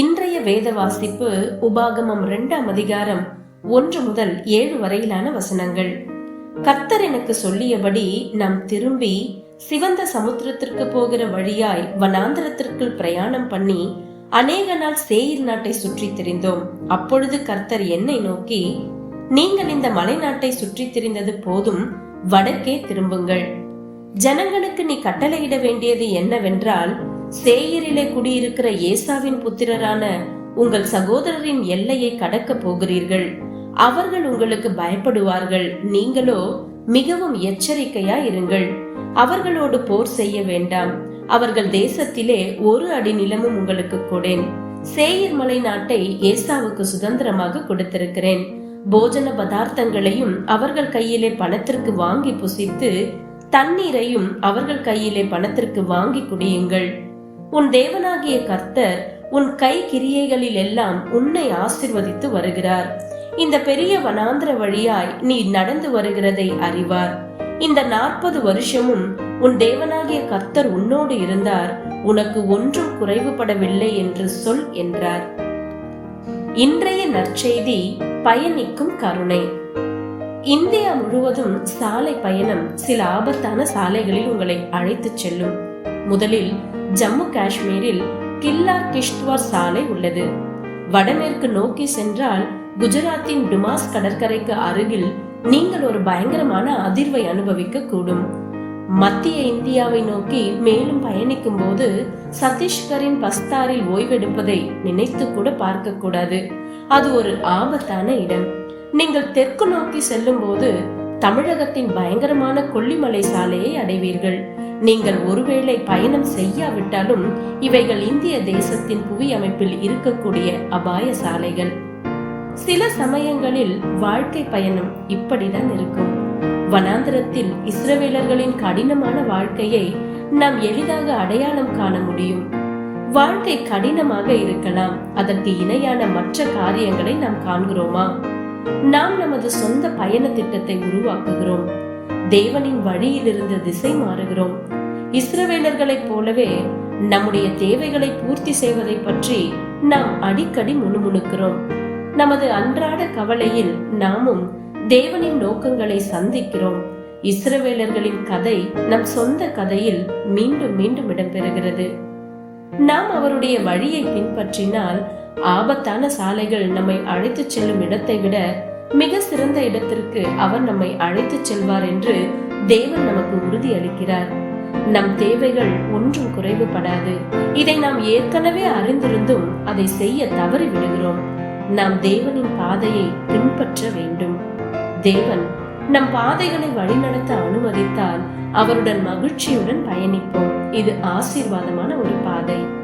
இன்றைய வேத வாசிப்பு உபாகமம் இரண்டாம் அதிகாரம் ஒன்று முதல் ஏழு வரையிலான வசனங்கள். கர்த்தர் எனக்கு சொல்லியபடி நாம் திரும்பி சிவந்த சமுத்திரத்திற்கு போகிற வழியாய் வனாந்திரத்திற்குள் பிரயாணம் பண்ணி அநேக நாள் சேயிர் நாட்டை சுற்றி திரிந்தோம். அப்பொழுது கர்த்தர் என்னை நோக்கி நீங்கள் இந்த மலை நாட்டை சுற்றி திரிந்தது போதும் வடக்கே திரும்புங்கள். ஜனங்களுக்கு நீ கட்டளையிட வேண்டியது என்னவென்றால் சேயரிலே குடியிருக்கிற ஏசாவின் புத்திரரான உங்கள் சகோதரரின் எல்லையை கடக்க போகிறீர்கள். அவர்கள் உங்களுக்கு பயப்படுவார்கள். நீங்களோ மிகவும் எச்சரிக்கையா இருங்கள். அவர்களோடு போர் செய்ய வேண்டாம். அவர்கள் தேசத்திலே ஒரு அடி நிலமும் உங்களுக்கு கொடேன். சேயர் மலை நாட்டை ஏசாவுக்கு சுதந்திரமாக கொடுத்திருக்கிறேன். போஜன பதார்த்தங்களையும் அவர்கள் கையிலே பணத்திற்கு வாங்கி புசித்து தண்ணீரையும் அவர்கள் கையிலே பணத்திற்கு வாங்கி குடியுங்கள். உன் தேவனாகிய கர்த்தர் உன் கை கிரியைகளில் எல்லாம் உன்னை ஆசிர்வதித்து வருகிறார். இந்த பெரிய வனாந்திர வழியாய் நீ நடந்து வருகிறதை அறிவார். இந்த நாற்பது வருஷமும் உன் தேவனாகிய கர்த்தர் உன்னோடு இருந்தார். உனக்கு ஒன்றும் குறைவுபடவில்லை என்று சொல் என்றார். இன்றைய நற்செய்தி பயணிக்கும் கருணை. இந்தியா முழுவதும் சாலை பயணம் சில ஆபத்தான சாலைகளில் உங்களை அழைத்துச் செல்லும். முதலில் ஜம்மு காஷ்மீரில் கில்லா கிஷ்த்வார் சாலை உள்ளது. வடமேற்கு நோக்கி சென்றால் குஜராத்தின் டுமாஸ் கடற்கரைக்கு அருகில் நீங்கள் ஒரு பயங்கரமான அதிர்வை அனுபவிக்க கூடும் மத்திய இந்தியாவை நோக்கி மேலும் பயணிக்கும் போது சத்தீஸ்கரின் பஸ்தாரில் ஓய்வெடுப்பதை நினைத்து கூட பார்க்க கூடாது அது ஒரு ஆபத்தான இடம். நீங்கள் தெற்கு நோக்கி செல்லும் போது தமிழகத்தின் பயங்கரமான கொல்லிமலை சாலையை அடைவீர்கள். நீங்கள் ஒருவேளை பயணம் செய்யாவிட்டாலும் இவைகள் இந்திய தேசத்தின் புவி அமைப்பில் இருக்கக்கூடிய அபாய சாலைகள் சில சமயங்களில் வாழ்க்கை பயணம் இப்படிதான் இருக்கும். வனாந்திரத்தில் இஸ்ரவேலர்களின் கடினமான வாழ்க்கையை நாம் எளிதாக அடையாளம் காண முடியும். வாழ்க்கை கடினமாக இருக்கலாம். அதற்கு இணையான மற்ற காரியங்களை நாம் காண்கிறோமா? நாம் நமது சொந்த பயண திட்டத்தை உருவாக்குகிறோம். தேவனின் வழியிலிருந்து திசை மாறுகிறோம். இஸ்ரவேலர்களைப் போலவே நம்முடைய தேவைகளை பூர்த்தி செய்வதை பற்றி நாம் அடிக்கடி முணுமுணுக்கிறோம். நமது அன்றாட கவலையில் நாமும் தேவனின் நோக்கங்களை சந்திக்கிறோம். இஸ்ரவேலர்களின் கதை நம் சொந்த கதையில் மீண்டும் மீண்டும் இடம்பெறுகிறது. நாம் அவருடைய வழியை பின்பற்றினால் ஆபத்தான சாலைகள் நம்மை அழைத்துச் செல்லும் இடத்தை விட மிக சிறந்த இடத்திற்கு அவர் நம்மை அழைத்துச் செல்வார் என்று தேவன் நமக்கு உறுதி அளிக்கிறார் நம் தேவைகள் ஒன்றும் குறைவுபடாது. இதை நாம் ஏற்கனவே அறிந்திருந்தும் அதை செய்ய தவறி விடுகிறோம் நாம் தேவனின் பாதையை பின்பற்ற வேண்டும். தேவன் நம் பாதைகளை வழிநடத்த அனுமதித்தால் அவருடன் மகிழ்ச்சியுடன் பயணிப்போம். இது ஆசீர்வாதமான ஒரு பாதை.